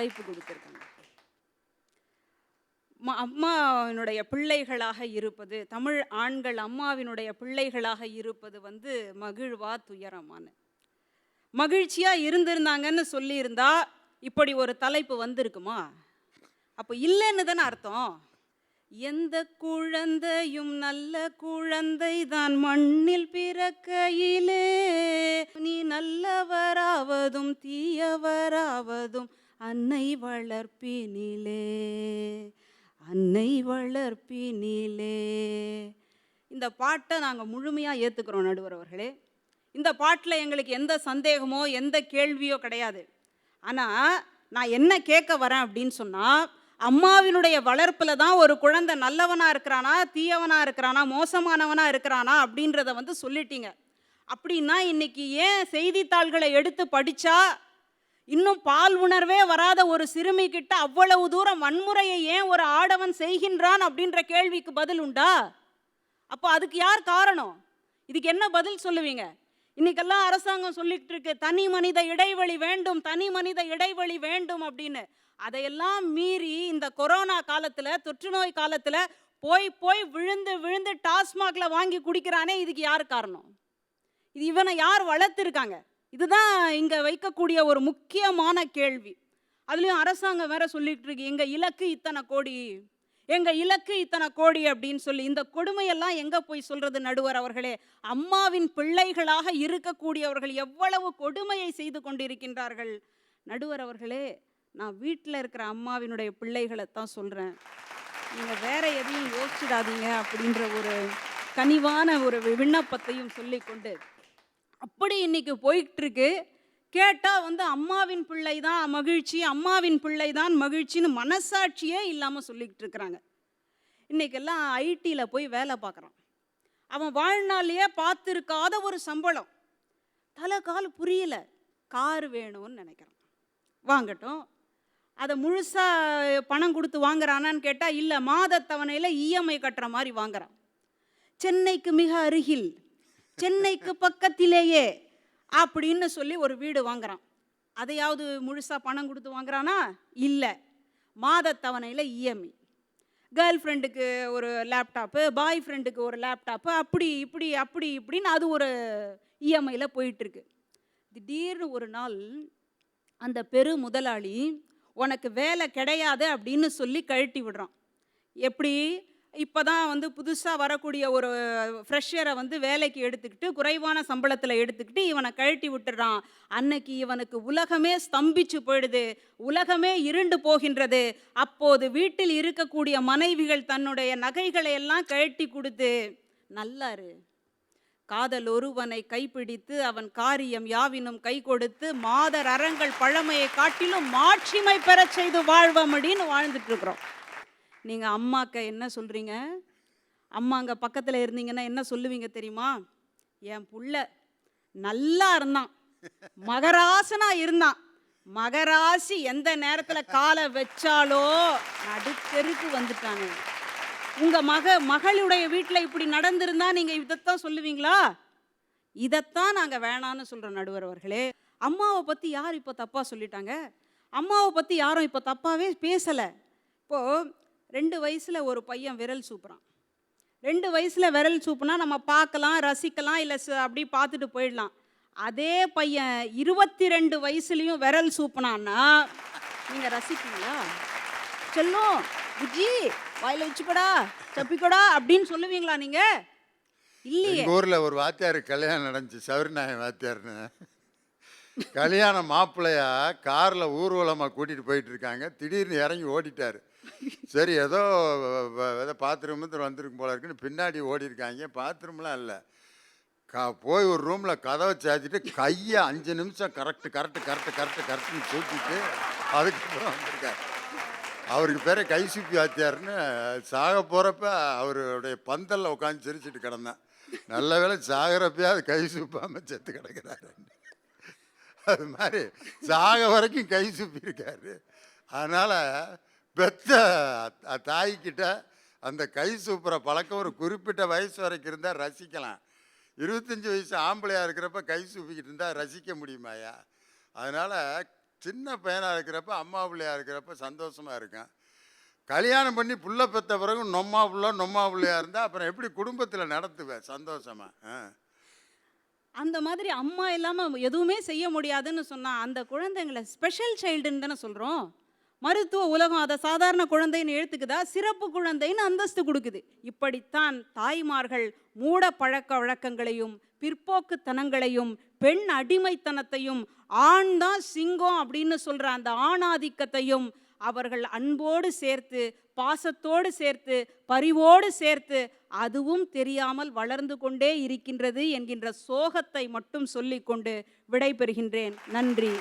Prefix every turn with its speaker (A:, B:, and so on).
A: தலைப்பு கொடுத்துருக்காங்க. அம்மாவினுடைய பிள்ளைகளாக இருப்பது தமிழ் ஆண்கள் அம்மாவினுடைய பிள்ளைகளாக இருப்பது வந்து மகிழ்வா துயரமான. மகிழ்ச்சியா இருந்திருந்தாங்கன்னு சொல்லியிருந்தா இப்படி ஒரு தலைப்பு வந்திருக்குமா? அப்போ இல்லைன்னு தானே அர்த்தம். எந்த குழந்தையும் நல்ல குழந்தை தான் மண்ணில் பிறக்கையிலே. நீ நல்லவராவதும் தீ அன்னை வளர்ப்பினிலே அன்னை வளர்ப்பினிலே. இந்த பாட்டை நாங்கள் முழுமையாக ஏற்றுக்கிறோம் நடுவர் அவர்களே இந்த பாட்டில் எங்களுக்கு எந்த சந்தேகமோ எந்த கேள்வியோ கிடையாது. ஆனால் நான் என்ன கேட்க வரேன் அப்படின்னு சொன்னால் அம்மாவினுடைய வளர்ப்பில் தான் ஒரு குழந்தை நல்லவனாக இருக்கிறானா தீயவனாக இருக்கிறானா மோசமானவனாக இருக்கிறானா அப்படின்றத வந்து சொல்லிட்டீங்க. அப்படின்னா இன்றைக்கி ஏன் செய்தித்தாள்களை எடுத்து படித்தா இன்னும் பால் உணர்வே வராத ஒரு சிறுமி கிட்ட அவ்வளவு தூரம் வன்முறையை ஏன் ஒரு ஆடவன் செய்கின்றான் அப்படின்ற கேள்விக்கு பதில் உண்டா? அப்போ அதுக்கு யார் காரணம்? இதுக்கு என்ன பதில் சொல்லுவீங்க? இன்னைக்கெல்லாம் அரசாங்கம் சொல்லிட்டு இருக்கு தனி மனித இடைவெளி வேண்டும் தனி மனித இடைவெளி வேண்டும் அப்படின்னு. அதையெல்லாம் மீறி இந்த கொரோனா காலத்தில் தொற்று நோய் காலத்தில் போய் போய் விழுந்து விழுந்து டாஸ்மாகில் வாங்கி குடிக்கிறானே இதுக்கு யார் காரணம்? இது இவனை யார் வளர்த்துருக்காங்க? இதுதான் இங்கே வைக்கக்கூடிய ஒரு முக்கியமான கேள்வி. அதுலேயும் அரசாங்கம் வேற சொல்லிகிட்டு இருக்கு எங்கள் இலக்கு இத்தனை கோடி எங்கள் இலக்கு இத்தனை கோடி அப்படின்னு சொல்லி இந்த கொடுமையெல்லாம் எங்கே போய் சொல்கிறது நடுவர் அவர்களே? அம்மாவின் பிள்ளைகளாக இருக்கக்கூடியவர்கள் எவ்வளவு கொடுமையை செய்து கொண்டிருக்கின்றார்கள்? நடுவர் அவர்களே நான் வீட்டில் இருக்கிற அம்மாவினுடைய பிள்ளைகளை தான் சொல்கிறேன் நீங்கள் வேற எதையும் யோசிச்சிடாதீங்க அப்படின்ற ஒரு கனிவான ஒரு விண்ணப்பத்தையும் சொல்லிக்கொண்டு அப்படி இன்றைக்கி போயிட்டுருக்கு. கேட்டால் வந்து அம்மாவின் பிள்ளை தான் மகிழ்ச்சி அம்மாவின் பிள்ளை தான் மகிழ்ச்சின்னு மனசாட்சியே இல்லாமல் சொல்லிக்கிட்டு இருக்கிறாங்க இன்னைக்கெல்லாம் ஐடியில் போய் வேலை பார்க்குறான். அவன் வாழ்நாளையே பார்த்துருக்காத ஒரு சம்பளம். தலை கால் புரியல. கார் வேணும்னு நினைக்கிறான். வாங்கட்டும். அதை முழுசாக பணம் கொடுத்து வாங்குறானான்னு கேட்டால் இல்லை மாதத்தவணையில் இஎம்ஐ கட்டுற மாதிரி வாங்குறான். சென்னைக்கு மிக அருகில் சென்னைக்கு பக்கத்திலேயே அப்படின்னு சொல்லி ஒரு வீடு வாங்குறான். அதையாவது முழுசாக பணம் கொடுத்து வாங்குறானா? இல்லை. மாதத்தவணையில் இஎம்ஐ கேர்ள் ஃப்ரெண்டுக்கு ஒரு லேப்டாப்பு பாய் ஃப்ரெண்டுக்கு ஒரு லேப்டாப்பு அப்படி இப்படி அப்படி இப்படின்னு அது ஒரு இஎம்ஐயில் போயிட்டுருக்கு. திடீர்னு ஒரு நாள் அந்த பெரு முதலாளி உனக்கு வேலை கிடையாது அப்படின்னு சொல்லி கழட்டி விடுறான். எப்படி? இப்போ தான் வந்து புதுசாக வரக்கூடிய ஒரு ஃப்ரெஷரை வந்து வேலைக்கு எடுத்துக்கிட்டு குறைவான சம்பளத்தில் எடுத்துக்கிட்டு இவனை கழட்டி விட்டுறான். அன்னைக்கு இவனுக்கு உலகமே ஸ்தம்பிச்சு போயிடுது. உலகமே இருண்டு போகின்றது. அப்போது வீட்டில் இருக்கக்கூடிய மனைவிகள் தன்னுடைய நகைகளை எல்லாம் கழட்டி கொடுத்து நல்லாரு. காதல் ஒருவனை கைப்பிடித்து அவன் காரியம் யாவினும் கை கொடுத்து மாதர் அரங்கள் பழமையை காட்டிலும் மாட்சிமை பெறச் செய்து வாழ்வமடின்னு வாழ்ந்துட்டு இருக்கிறோம். நீங்கள் அம்மாக்க என்ன சொல்கிறீங்க அம்மா அங்கே பக்கத்தில் இருந்தீங்கன்னா என்ன சொல்லுவீங்க தெரியுமா? என் புள்ள நல்லா இருந்தான். மகராசனா இருந்தான். மகராசி எந்த நேரத்தில் காலை வச்சாலோ நடுத்தெருக்கு வந்துட்டாங்க. உங்கள் மக மகளுடைய வீட்டில் இப்படி நடந்திருந்தா நீங்கள் இதைத்தான் சொல்லுவீங்களா? இதைத்தான் நாங்கள் வேணான்னு சொல்கிறோம் நடுவர் அவர்களே. அம்மாவை பற்றி யார் இப்போ தப்பாக சொல்லிட்டாங்க? அம்மாவை பற்றி யாரும் இப்போ தப்பாகவே பேசலை. இப்போது ரெண்டு வயசில் ஒரு பையன் விரல் சூப்புறான். ரெண்டு வயசில் விரல் சூப்புனா நம்ம பார்க்கலாம் ரசிக்கலாம் இல்லை அப்படி பார்த்துட்டு போயிடலாம். அதே பையன் இருபத்தி ரெண்டு வயசுலேயும் விரல் சூப்புனான்னா நீங்கள் ரசிப்பீங்களா? செல்லும் புஜி வாயில் வச்சுக்கடா தப்பிக்கடா அப்படின்னு சொல்லுவீங்களா நீங்கள் இல்லையே.
B: ஊரில் ஒரு வாத்தியார் கல்யாணம் நடந்துச்சு சௌரிநாயன் வாத்தியார்னு கல்யாணம் மாப்பிள்ளையா காரில் ஊர்வலமாக கூட்டிகிட்டு போயிட்டு இருக்காங்க திடீர்னு இறங்கி ஓடிட்டார். சரி ஏதோ ஏதோ பாத்ரூம் வந்திருக்கும் போல இருக்குன்னு பின்னாடி ஓடி இருக்காங்க பாத்ரூம்லாம் இல்லை. கா போய் ஒரு ரூமில் கதவை சாத்திட்டு கையை அஞ்சு நிமிஷம் கரெக்டு கரெக்டு கரெக்டு கரெக்டு கரெக்டுன்னு தூக்கிட்டு அதுக்கப்புறம் வந்திருக்காரு. அவருக்கு பேரே கைசுப்பி வாத்தியார்னு சாக போகிறப்ப அவருடைய பந்தலில் உட்காந்து சிரிச்சிட்டு கிடந்தேன். நல்ல வேளை சாகிறப்பயாவது கை சுப்பாமல் செத்து கிடக்கிறாரு. அது மாதிரி சாக வரைக்கும் கை சூப்பி இருக்காரு அதனால் பெத்த தாய்கிட்ட அந்த கை சூப்புற பழக்கம் ஒரு குறிப்பிட்ட வயசு வரைக்கும் இருந்தால் ரசிக்கலாம். இருபத்தஞ்சி வயசு ஆம்பளையாக இருக்கிறப்ப கை சூப்பிக்கிட்டு இருந்தால் ரசிக்க முடியுமாயா அதனால் சின்ன பையனாக இருக்கிறப்ப அம்மா பிள்ளையாக இருக்கிறப்ப சந்தோஷமாக இருக்கும் கல்யாணம் பண்ணி புள்ள பெற்ற பிறகு நொம்மா புள்ள நொம்மா பிள்ளையாக இருந்தால் அப்புறம் எப்படி குடும்பத்தில் நடத்துவேன் சந்தோஷமாக ஆ.
A: அந்த மாதிரி அம்மா இல்லாமல் எதுவுமே செய்ய முடியாதுன்னு சொன்னால் அந்த குழந்தைங்களை ஸ்பெஷல் சைல்டுன்னு தானே சொல்கிறோம் மருத்துவ உலகம் அதை சாதாரண குழந்தைன்னு எழுத்துக்குதா சிறப்பு குழந்தைன்னு அந்தஸ்து கொடுக்குது. இப்படித்தான் தாய்மார்கள் மூட பழக்க வழக்கங்களையும் பிற்போக்குத்தனங்களையும் பெண் அடிமைத்தனத்தையும் ஆண் தான் சிங்கம் அப்படின்னு சொல்கிற அந்த ஆணாதிக்கத்தையும் அவர்கள் அன்போடு சேர்த்து பாசத்தோடு சேர்த்து பரிவோடு சேர்த்து அதுவும் தெரியாமல் வளர்ந்து கொண்டே இருக்கின்றது என்கின்ற சோகத்தை மட்டும் சொல்லிக்கொண்டு விடைபெறுகின்றேன். நன்றி.